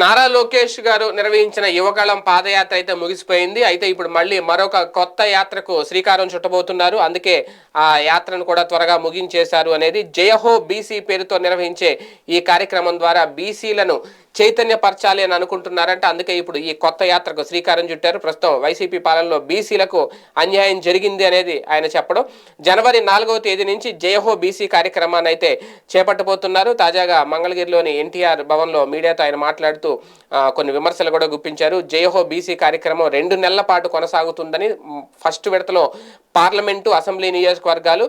నారా లోకేష్ గారు నిర్వహించిన యువకాలం పాదయాత్ర అయితే ముగిసిపోయింది. అయితే ఇప్పుడు మళ్ళీ మరొక కొత్త యాత్రకు శ్రీకారం చుట్టబోతున్నారు. అందుకే ఆ యాత్రను కూడా త్వరగా ముగించేశారు అనేది జయహో బీసీ పేరుతో నిర్వహించే ఈ కార్యక్రమం ద్వారా బీసీలను చైతన్యపరచాలి అని అనుకుంటున్నారంటే అందుకే ఇప్పుడు ఈ కొత్త యాత్రకు శ్రీకారం చుట్టారు. ప్రస్తుతం వైసీపీ పాలనలో బీసీలకు అన్యాయం జరిగింది అనేది ఆయన చెప్పడం. జనవరి నాలుగవ తేదీ నుంచి జయహో బీసీ కార్యక్రమాన్ని అయితే చేపట్టబోతున్నారు. తాజాగా మంగళగిరిలోని ఎన్టీఆర్ భవన్లో మీడియాతో ఆయన మాట్లాడుతూ కొన్ని విమర్శలు కూడా గుప్పించారు. జయహో బీసీ కార్యక్రమం రెండు నెలల పాటు కొనసాగుతుందని ఫస్ట్ విడతలో పార్లమెంటు అసెంబ్లీ నియోజకవర్గాలు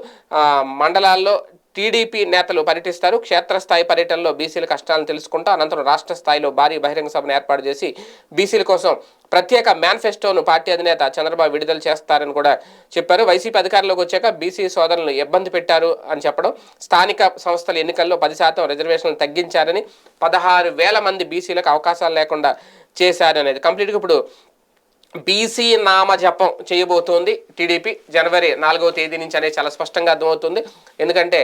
మండలాల్లో టీడీపీ నేతలు పర్యటిస్తారు. క్షేత్రస్థాయి పర్యటనలో బీసీల కష్టాలను తెలుసుకుంటూ అనంతరం రాష్ట్ర స్థాయిలో భారీ బహిరంగ సభను ఏర్పాటు చేసి బీసీల కోసం ప్రత్యేక మేనిఫెస్టోను పార్టీ అధినేత చంద్రబాబు విడుదల చేస్తారని కూడా చెప్పారు. వైసీపీ అధికారంలోకి వచ్చాక బీసీ సోదరులను ఇబ్బంది పెట్టారు అని చెప్పడం స్థానిక సంస్థల ఎన్నికల్లో పది శాతం రిజర్వేషన్లు తగ్గించారని పదహారు వేల మంది బీసీలకు అవకాశాలు లేకుండా చేశారనేది. కంప్లీట్గా ఇప్పుడు బీసీ నామ జపం చేయబోతోంది టీడీపీ జనవరి నాలుగవ తేదీ నుంచి అనేది చాలా స్పష్టంగా అర్థమవుతుంది. ఎందుకంటే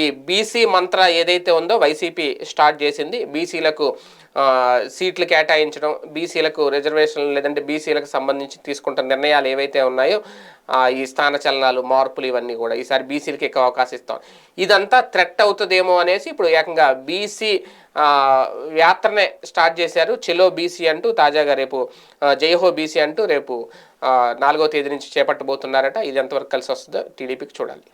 ఈ బీసీ మంత్ర ఏదైతే ఉందో వైసీపీ స్టార్ట్ చేసింది బీసీలకు సీట్లు కేటాయించడం బీసీలకు రిజర్వేషన్లు లేదంటే బీసీలకు సంబంధించి తీసుకుంటున్న నిర్ణయాలు ఏవైతే ఉన్నాయో ఈ స్థాన చలనాలు మార్పులు ఇవన్నీ కూడా ఈసారి బీసీలకి ఎక్కువ అవకాశం ఇస్తాం. ఇదంతా థ్రెట్ అవుతుందేమో అనేసి ఇప్పుడు ఏకంగా బీసీ యాత్రనే స్టార్ట్ చేశారు. చెలో బీసీ అంటూ తాజాగా రేపు జైహో బీసీ అంటూ రేపు నాలుగో తేదీ నుంచి చేపట్టబోతున్నారట. ఇది ఎంతవరకు కలిసి వస్తుందో టీడీపీకి చూడాలి.